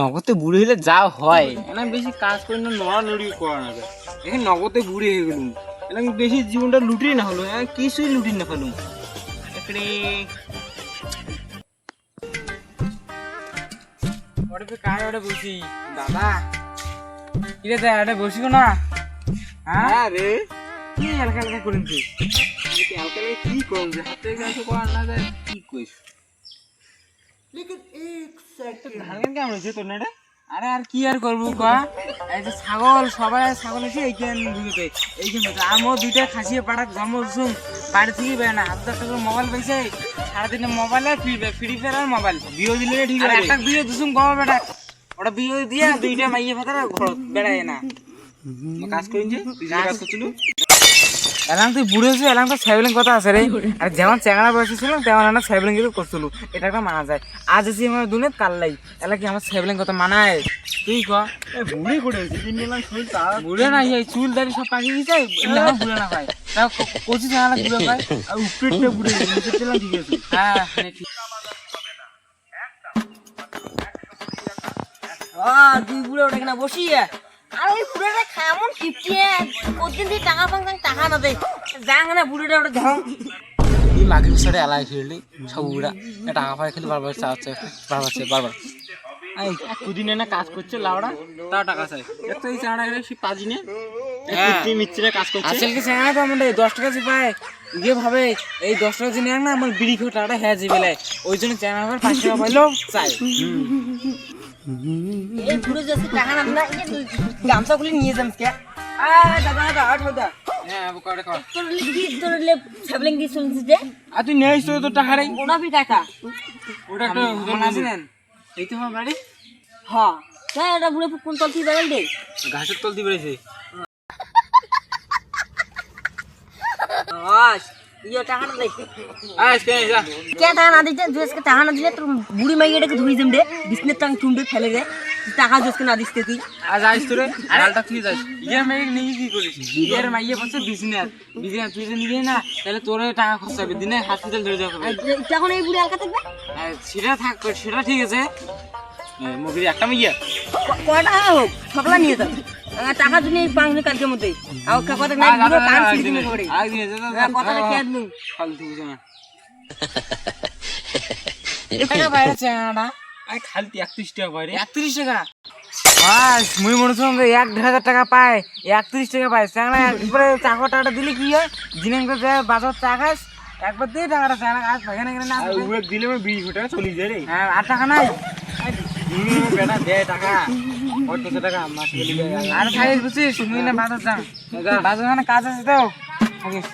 নগদে বুড়ি হলে যা হয়। না বেশি কাজ করে না নড়ানড়ি করা না এখন নগদে বুড়ি হয়ে গেলুম। এলাম বেশি জীবনটা লুটিয়ে না হলো হ্যাঁ কিছুই লুটিয়ে না ফেলুম। এখানে ওটা তো ওটা বসি দাদা। কিরে দা ওটা বসি না? হ্যাঁ? রে। কি হালকা হালকা করেন তুই? হালকা হালকা কি করুন যে হাতে কাছে করা না যায়। কি কইস ধান কেমন হয়েছে তোর না আরে আর কি আর করব কা এই যে ছাগল সবাই ছাগল এসে এইখান বুঝতে এইখান বুঝতে আমিও দুইটা খাসিয়ে জন্ম বাড়ি থেকে না। মোবাইল পাইছে সারাদিনে মোবাইলে ফ্রি ফ্রি ফায়ার আর মোবাইল বিয়ে দিলে ঠিক আছে। একটা বিয়ে দিছুম গো বেটা। ওটা বিয়ে দিয়ে দুইটা মাইয়ে ফাতার ঘর বেড়ায় না। কাজ করিন যে কাজ করছিল? এলাম তুই বুড়ো হয়েছিস এলাম তো সেভেলিং কথা আছে রে। আর যেমন চ্যাংড়া বয়সে ছিল তেমন আমরা সেভেলিং কিন্তু করছিল। এটা একটা মানা যায়। আজ এসে আমার দুনিয়া কাল্লাই এলা কি আমার সেভেলিং কথা মানায়? তুই ক? বুড়ি করে দিন বুড়ে না এই চুল দাড়ি সব পাকিয়ে গেছে আমার বুড়ে না ভাই তাও কচি চ্যাংড়া বুড়ে ভাই আর উপরেরটা বুড়ি হয়েছে নিচেরটা ঠিক আছে। হ্যাঁ হ্যাঁ, বুড়ো ওটা কিনা বসি আর ওই বুড়োটা কেমন কিপটিয়ে প্রতিদিন দিয়ে টাকা পাং টাকা না দেয়। যাং না বুড়োটা ওটা ধর। এই মাগির সাথে এলাই খেললি সব উড়া টাকা পয়সা খেলে বারবার চাচ্ছে বারবার চাচ্ছে বারবার। এই কুদিনে না কাজ করছে লাউড়া তাও টাকা চাই। এত এই চাড়া গেলে সে পাজি নে কুত্তি মিচ্ছিরে কাজ করছে। আসল কি চাড়া তো আমাদের দশ টাকা যে পায়? ভাবে এই দশ টাকা যে না আমার বিড়ি খেয়ে টাকাটা হ্যাঁ ওই জন্য চাড়া আবার পাঁচ টাকা পাইলেও চাই। এই বুড়ো যাচ্ছে টাকা না না এই গামছা খুলে নিয়ে যাম কে। আ দাদা দাদা আট দাদা। হ্যাঁ করে কর। তোর কি তোর লে সাবলিং কি শুনছিস যে। আর তুই নেই তো তোর টাকা রেই ওনা ফি টাকা। ওটা একটা মনে আছে এই তো আমার বাড়ি। হ্যাঁ হ্যাঁ এটা বুড়ো কোন তল থেকে বেরাল দে? ঘাসের তল আস ইয়ে টাকা না দিলে তোর বুড়ি মাইয়াটাকে ধুই দেম দে বিষ্ণের টাং চুন্ডে ফেলে দে টাকা জুয়েসকে না দিস তুই আজ আইস তোরে আলটা তুই যাস ইয়ের মেয়ে নিয়ে কি করিস ইয়ের মাইয়ে বলছে বিজনেস বিজনেস তুই নিবি না তাহলে তোর টাকা খরচ হবে দিনে হসপিটাল ধরে যাবে তখন এই বুড়ি আলকা থাকবে সেটা থাক সেটা ঠিক আছে মুভির একটা মাইয়া ক- কয় টাকা হোক সকলা নিয়ে আহ, টাকা কালকের আর কথা কান ছিঁড়ে দিলে পরে হ্যাঁ, কথাটা দিন ফালতু বুঝো না। টাকা বাইরে চেঙ্গাটা আই খালি একত্রিশ টাকা বাইরে একত্রিশ টাকা। আজ মুই মনে হচ্ছিলাম যে এক দেড় হাজার টাকা পায়। একত্রিশ টাকা পায়। চ্যাংড়া একবারে চাকর টাকাটা দিলে কি হয়? জিনিস করে যায় বাজার চা একবার দিয়ে টাকাটা খাস এখানে এখানে না দিলে আমার বিশ টাকা চলে যায় রে। হ্যাঁ আর টাকা নাই। বেটা দে টাকা। টাকা আর খাইস বুঝছিস? মুই না বাজার যা। বাজার মানে কাজ আছে তো। থাকিস।